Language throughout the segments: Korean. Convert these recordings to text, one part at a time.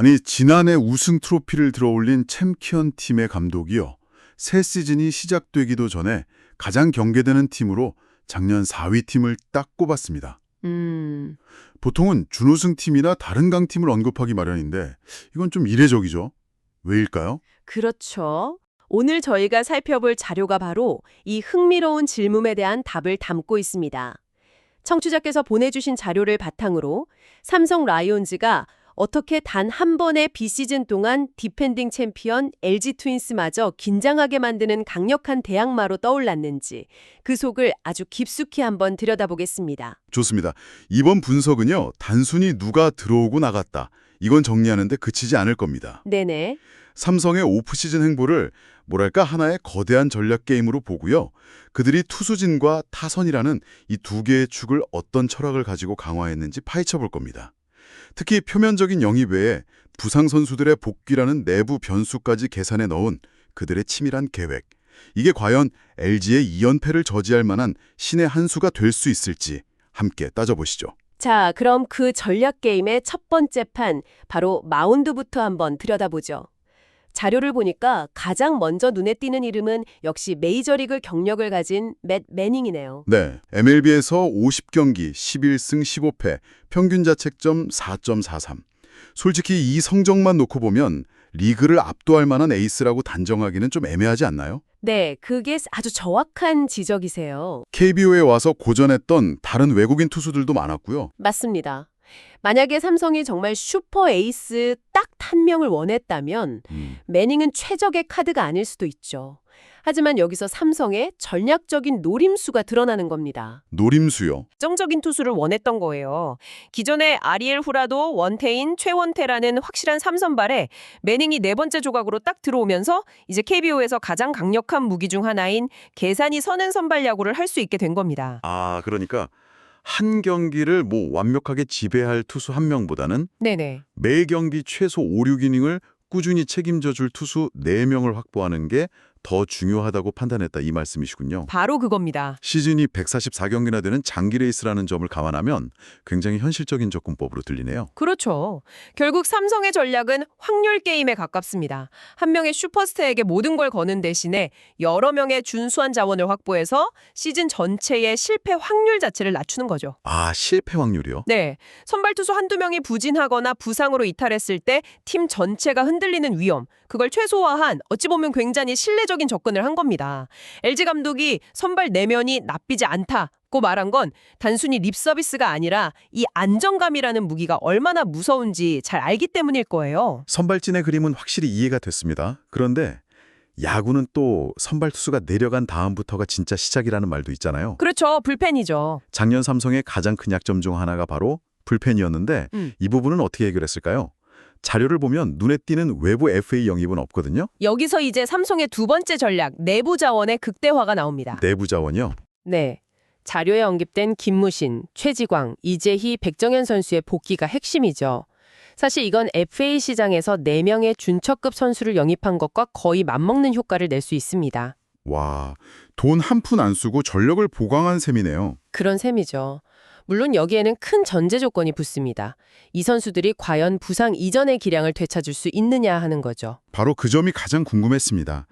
아니 지난해 우승 트로피를 들어올린 챔피언 팀의 감독이요. 새 시즌이 시작되기도 전에 가장 경계되는 팀으로 작년 4위 팀을 딱 꼽았습니다. 음, 보통은 준우승 팀이나 다른 강팀을 언급하기 마련인데 이건 좀 이례적이죠. 왜일까요? 그렇죠. 오늘 저희가 살펴볼 자료가 바로 이 흥미로운 질문에 대한 답을 담고 있습니다. 청취자께서 보내주신 자료를 바탕으로 삼성 라이온즈가 어떻게 단 한 번의 비시즌 동안 디펜딩 챔피언 LG 트윈스마저 긴장하게 만드는 강력한 대항마로 떠올랐는지 그 속을 아주 깊숙이 한번 들여다보겠습니다. 좋습니다. 이번 분석은요. 단순히 누가 들어오고 나갔다. 이건 정리하는데 그치지 않을 겁니다. 네네. 삼성의 오프시즌 행보를 뭐랄까 하나의 거대한 전략 게임으로 보고요. 그들이 투수진과 타선이라는 이 두 개의 축을 어떤 철학을 가지고 강화했는지 파헤쳐 볼 겁니다. 특히 표면적인 영입 외에 부상 선수들의 복귀라는 내부 변수까지 계산해 넣은 그들의 치밀한 계획. 이게 과연 LG의 2연패를 저지할 만한 신의 한 수가 될 수 있을지 함께 따져보시죠. 자, 그럼 그 전략 게임의 첫 번째 판, 바로 마운드부터 한번 들여다보죠. 자료를 보니까 가장 먼저 눈에 띄는 이름은 역시 메이저리그 경력을 가진 맷 매닝이네요. 네, MLB에서 50경기 11승 15패, 평균 자책점 4.43. 솔직히 이 성적만 놓고 보면 리그를 압도할 만한 에이스라고 단정하기는 좀 애매하지 않나요? 네, 그게 아주 정확한 지적이세요. KBO에 와서 고전했던 다른 외국인 투수들도 많았고요. 맞습니다. 만약에 삼성이 정말 슈퍼 에이스 딱 한 명을 원했다면 음, 매닝은 최적의 카드가 아닐 수도 있죠. 하지만 여기서 삼성의 전략적인 노림수가 드러나는 겁니다. 노림수요. 정적인 투수를 원했던 거예요. 기존의 아리엘 후라도, 원태인, 최원태라는 확실한 삼선발에 매닝이 네 번째 조각으로 딱 들어오면서 이제 KBO에서 가장 강력한 무기 중 하나인 계산이 서는 선발 야구를 할 수 있게 된 겁니다. 아, 그러니까 한 경기를 뭐 완벽하게 지배할 투수 한 명보다는 네네. 매 경기 최소 5, 6이닝을 꾸준히 책임져 줄 투수 4명을 확보하는 게 더 중요하다고 판단했다 이 말씀이시군요. 바로 그겁니다. 시즌이 144경기나 되는 장기 레이스라는 점을 감안하면 굉장히 현실적인 접근법으로 들리네요. 그렇죠. 결국 삼성의 전략은 확률 게임에 가깝습니다. 한 명의 슈퍼스타에게 모든 걸 거는 대신에 여러 명의 준수한 자원을 확보해서 시즌 전체의 실패 확률 자체를 낮추는 거죠. 아, 실패 확률이요? 네. 선발 투수 한두 명이 부진하거나 부상으로 이탈했을 때 팀 전체가 흔들리는 위험, 그걸 최소화한 어찌 보면 굉장히 신뢰 적인 접근을 한 겁니다. LG 감독이 선발 내면이 나쁘지 않다고 말한 건 단순히 립 서비스가 아니라 이 안정감이라는 무기가 얼마나 무서운지 잘 알기 때문일 거예요. 선발진의 그림은 확실히 이해가 됐습니다. 그런데 야구는 또 선발 투수가 내려간 다음부터가 진짜 시작이라는 말도 있잖아요. 그렇죠. 불펜이죠. 작년 삼성의 가장 큰 약점 중 하나가 바로 불펜이었는데 음. 이 부분은 어떻게 해결했을까요? 자료를 보면 눈에 띄는 외부 FA 영입은 없거든요. 여기서 이제 삼성의 두 번째 전략, 내부 자원의 극대화가 나옵니다. 내부 자원이요. 네. 자료에 언급된 김무신, 최지광, 이재희, 백정현 선수의 복귀가 핵심이죠. 사실 이건 FA 시장에서 4명의 준척급 선수를 영입한 것과 거의 맞먹는 효과를 낼 수 있습니다. 와, 돈 한 푼 안 쓰고 전력을 보강한 셈이네요. 그런 셈이죠. 물론 여기에는 큰 전제 조건이 붙습니다. 이 선수들이 과연 부상 이전의 기량을 되찾을 수 있느냐 하는 거죠. 바로 그 점이 가장 궁금했습니다.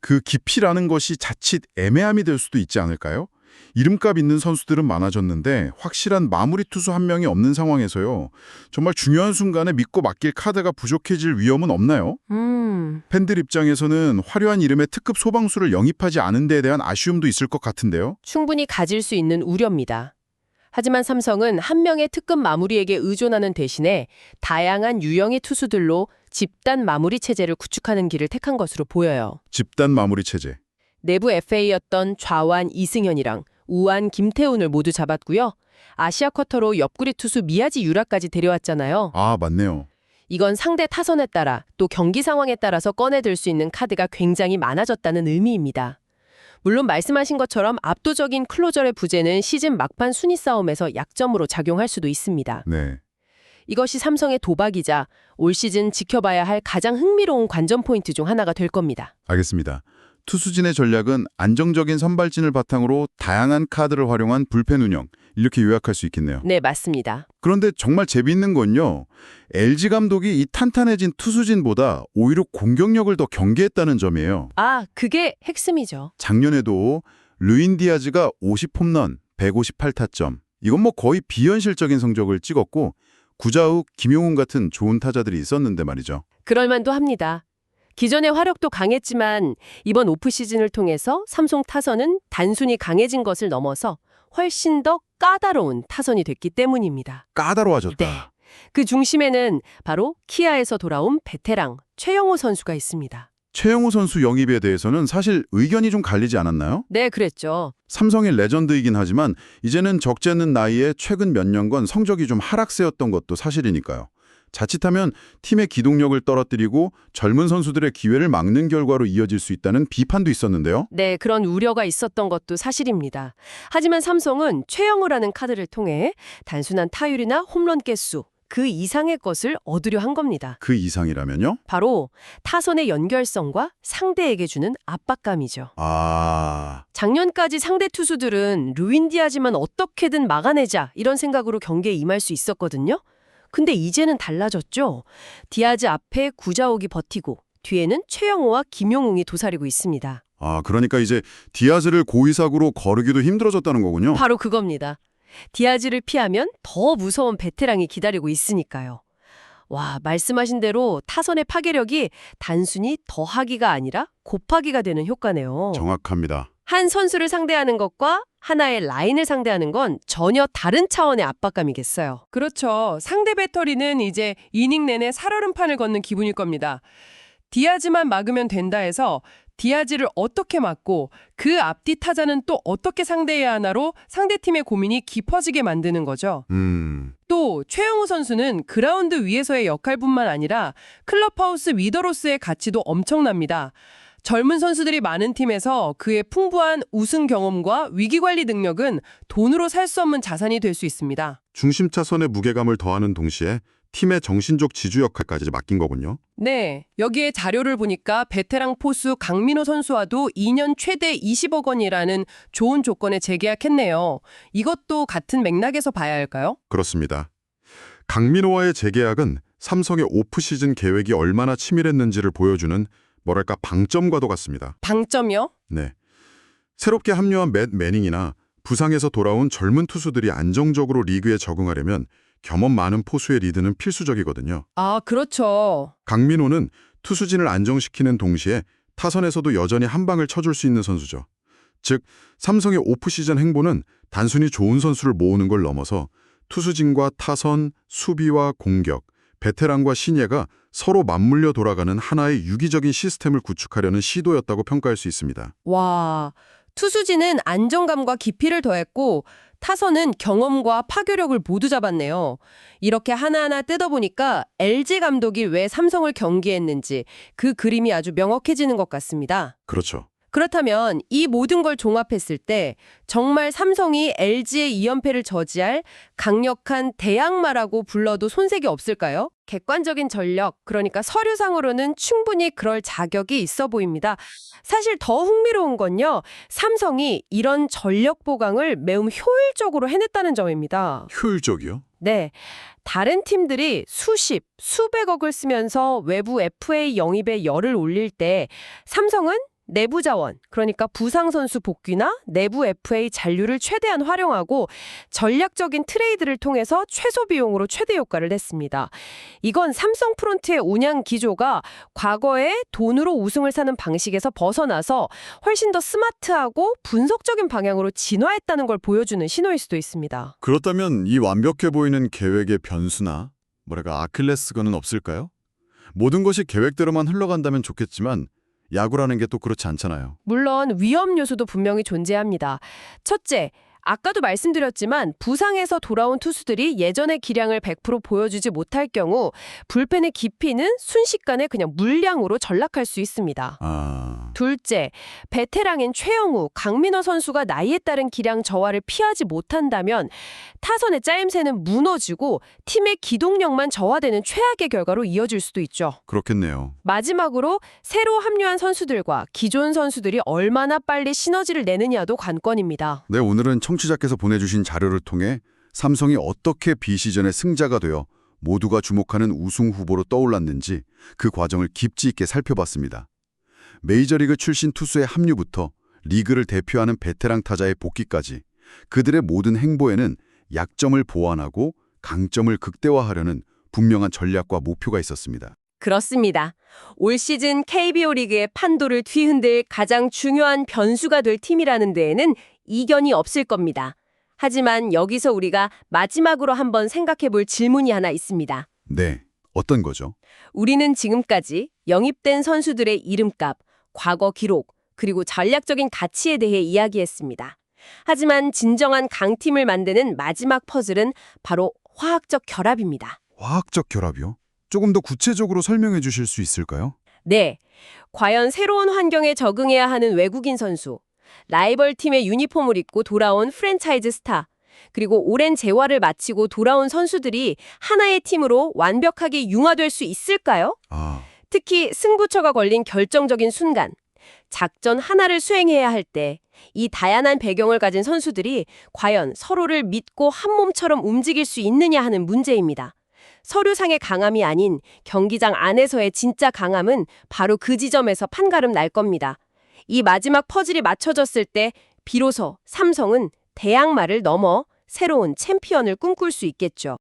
그 깊이라는 것이 자칫 애매함이 될 수도 있지 않을까요? 이름값 있는 선수들은 많아졌는데 확실한 마무리 투수 한 명이 없는 상황에서요. 정말 중요한 순간에 믿고 맡길 카드가 부족해질 위험은 없나요? 음, 팬들 입장에서는 화려한 이름의 특급 소방수를 영입하지 않은 데에 대한 아쉬움도 있을 것 같은데요. 충분히 가질 수 있는 우려입니다. 하지만 삼성은 한 명의 특급 마무리에게 의존하는 대신에 다양한 유형의 투수들로 집단 마무리 체제를 구축하는 길을 택한 것으로 보여요. 집단 마무리 체제. 내부 FA였던 좌완 이승현이랑 우완 김태훈을 모두 잡았고요. 아시아 쿼터로 옆구리 투수 미야지 유라까지 데려왔잖아요. 아, 맞네요. 이건 상대 타선에 따라 또 경기 상황에 따라서 꺼내들 수 있는 카드가 굉장히 많아졌다는 의미입니다. 물론 말씀하신 것처럼 압도적인 클로저의 부재는 시즌 막판 순위 싸움에서 약점으로 작용할 수도 있습니다. 네. 이것이 삼성의 도박이자 올 시즌 지켜봐야 할 가장 흥미로운 관전 포인트 중 하나가 될 겁니다. 알겠습니다. 투수진의 전략은 안정적인 선발진을 바탕으로 다양한 카드를 활용한 불펜 운영, 이렇게 요약할 수 있겠네요. 네, 맞습니다. 그런데 정말 재미있는 건요. LG 감독이 이 탄탄해진 투수진보다 오히려 공격력을 더 경계했다는 점이에요. 아, 그게 핵심이죠. 작년에도 루인 디아즈가 50홈런, 158타점. 이건 뭐 거의 비현실적인 성적을 찍었고 구자욱, 김용훈 같은 좋은 타자들이 있었는데 말이죠. 그럴만도 합니다. 기존의 화력도 강했지만 이번 오프 시즌을 통해서 삼성 타선은 단순히 강해진 것을 넘어서 훨씬 더 까다로운 타선이 됐기 때문입니다. 까다로워졌다. 네. 그 중심에는 바로 키아에서 돌아온 베테랑 최영호 선수가 있습니다. 최영호 선수 영입에 대해서는 사실 의견이 좀 갈리지 않았나요? 네, 그랬죠. 삼성의 레전드이긴 하지만 이제는 적재는 나이에 최근 몇 년간 성적이 좀 하락세였던 것도 사실이니까요. 자칫하면 팀의 기동력을 떨어뜨리고 젊은 선수들의 기회를 막는 결과로 이어질 수 있다는 비판도 있었는데요. 네, 그런 우려가 있었던 것도 사실입니다. 하지만 삼성은 최영호라는 카드를 통해 단순한 타율이나 홈런 개수, 그 이상의 것을 얻으려 한 겁니다. 그 이상이라면요? 바로 타선의 연결성과 상대에게 주는 압박감이죠. 아... 작년까지 상대 투수들은 루인 디아지만 어떻게든 막아내자 이런 생각으로 경기에 임할 수 있었거든요. 근데 이제는 달라졌죠. 디아즈 앞에 구자옥이 버티고 뒤에는 최영호와 김용웅이 도사리고 있습니다. 아, 그러니까 이제 디아즈를 고의사구로 거르기도 힘들어졌다는 거군요. 바로 그겁니다. 디아즈를 피하면 더 무서운 베테랑이 기다리고 있으니까요. 와, 말씀하신 대로 타선의 파괴력이 단순히 더하기가 아니라 곱하기가 되는 효과네요. 정확합니다. 한 선수를 상대하는 것과 하나의 라인을 상대하는 건 전혀 다른 차원의 압박감이겠어요. 그렇죠. 상대 배터리는 이제 이닝 내내 살얼음판을 걷는 기분일 겁니다. 디아즈만 막으면 된다 해서 디아즈를 어떻게 막고 그 앞뒤 타자는 또 어떻게 상대해야 하나로 상대팀의 고민이 깊어지게 만드는 거죠. 음... 또 최영우 선수는 그라운드 위에서의 역할뿐만 아니라 클럽하우스 리더로서의 가치도 엄청납니다. 젊은 선수들이 많은 팀에서 그의 풍부한 우승 경험과 위기관리 능력은 돈으로 살 수 없는 자산이 될 수 있습니다. 중심 차선의 무게감을 더하는 동시에 팀의 정신적 지주 역할까지 맡긴 거군요. 네, 여기에 자료를 보니까 베테랑 포수 강민호 선수와도 2년 최대 20억 원이라는 좋은 조건에 재계약했네요. 이것도 같은 맥락에서 봐야 할까요? 그렇습니다. 강민호와의 재계약은 삼성의 오프 시즌 계획이 얼마나 치밀했는지를 보여주는 뭐랄까 방점과도 같습니다. 방점이요? 네. 새롭게 합류한 맷 매닝이나 부상에서 돌아온 젊은 투수들이 안정적으로 리그에 적응하려면 경험 많은 포수의 리드는 필수적이거든요. 아, 그렇죠. 강민호는 투수진을 안정시키는 동시에 타선에서도 여전히 한 방을 쳐줄 수 있는 선수죠. 즉, 삼성의 오프 시즌 행보는 단순히 좋은 선수를 모으는 걸 넘어서 투수진과 타선, 수비와 공격, 베테랑과 신예가 서로 맞물려 돌아가는 하나의 유기적인 시스템을 구축하려는 시도였다고 평가할 수 있습니다. 와, 투수진은 안정감과 깊이를 더했고 타선은 경험과 파괴력을 모두 잡았네요. 이렇게 하나하나 뜯어보니까 LG 감독이 왜 삼성을 경기했는지 그 그림이 아주 명확해지는 것 같습니다. 그렇죠. 그렇다면 이 모든 걸 종합했을 때 정말 삼성이 LG의 2연패를 저지할 강력한 대항마라고 불러도 손색이 없을까요? 객관적인 전력, 그러니까 서류상으로는 충분히 그럴 자격이 있어 보입니다. 사실 더 흥미로운 건요. 삼성이 이런 전력 보강을 매우 효율적으로 해냈다는 점입니다. 효율적이요? 네. 다른 팀들이 수십, 수백억을 쓰면서 외부 FA 영입에 열을 올릴 때 삼성은 내부 자원, 그러니까 부상 선수 복귀나 내부 FA 잔류를 최대한 활용하고 전략적인 트레이드를 통해서 최소 비용으로 최대 효과를 냈습니다. 이건 삼성 프론트의 운영 기조가 과거에 돈으로 우승을 사는 방식에서 벗어나서 훨씬 더 스마트하고 분석적인 방향으로 진화했다는 걸 보여주는 신호일 수도 있습니다. 그렇다면 이 완벽해 보이는 계획의 변수나 뭐랄까 아킬레스건은 없을까요? 모든 것이 계획대로만 흘러간다면 좋겠지만 야구라는 게 또 그렇지 않잖아요. 물론 위험 요소도 분명히 존재합니다. 첫째, 아까도 말씀드렸지만 부상에서 돌아온 투수들이 예전의 기량을 100% 보여주지 못할 경우 불펜의 깊이는 순식간에 그냥 물량으로 전락할 수 있습니다. 아... 둘째, 베테랑인 최영우, 강민호 선수가 나이에 따른 기량 저하를 피하지 못한다면 타선의 짜임새는 무너지고 팀의 기동력만 저하되는 최악의 결과로 이어질 수도 있죠. 그렇겠네요. 마지막으로 새로 합류한 선수들과 기존 선수들이 얼마나 빨리 시너지를 내느냐도 관건입니다. 네, 오늘은 청취자께서 보내주신 자료를 통해 삼성이 어떻게 비시즌의 승자가 되어 모두가 주목하는 우승 후보로 떠올랐는지 그 과정을 깊이 있게 살펴봤습니다. 메이저리그 출신 투수의 합류부터 리그를 대표하는 베테랑 타자의 복귀까지 그들의 모든 행보에는 약점을 보완하고 강점을 극대화하려는 분명한 전략과 목표가 있었습니다. 그렇습니다. 올 시즌 KBO 리그의 판도를 뒤흔들 가장 중요한 변수가 될 팀이라는 데에는 이견이 없을 겁니다. 하지만 여기서 우리가 마지막으로 한번 생각해 볼 질문이 하나 있습니다. 네, 어떤 거죠? 우리는 지금까지 영입된 선수들의 이름값, 과거 기록, 그리고 전략적인 가치에 대해 이야기했습니다. 하지만 진정한 강팀을 만드는 마지막 퍼즐은 바로 화학적 결합입니다. 화학적 결합이요? 조금 더 구체적으로 설명해 주실 수 있을까요? 네. 과연 새로운 환경에 적응해야 하는 외국인 선수, 라이벌 팀의 유니폼을 입고 돌아온 프랜차이즈 스타, 그리고 오랜 재활을 마치고 돌아온 선수들이 하나의 팀으로 완벽하게 융화될 수 있을까요? 아, 특히 승부처가 걸린 결정적인 순간, 작전 하나를 수행해야 할 때, 이 다양한 배경을 가진 선수들이 과연 서로를 믿고 한 몸처럼 움직일 수 있느냐 하는 문제입니다. 서류상의 강함이 아닌 경기장 안에서의 진짜 강함은 바로 그 지점에서 판가름 날 겁니다. 이 마지막 퍼즐이 맞춰졌을 때 비로소 삼성은 대항마를 넘어 새로운 챔피언을 꿈꿀 수 있겠죠.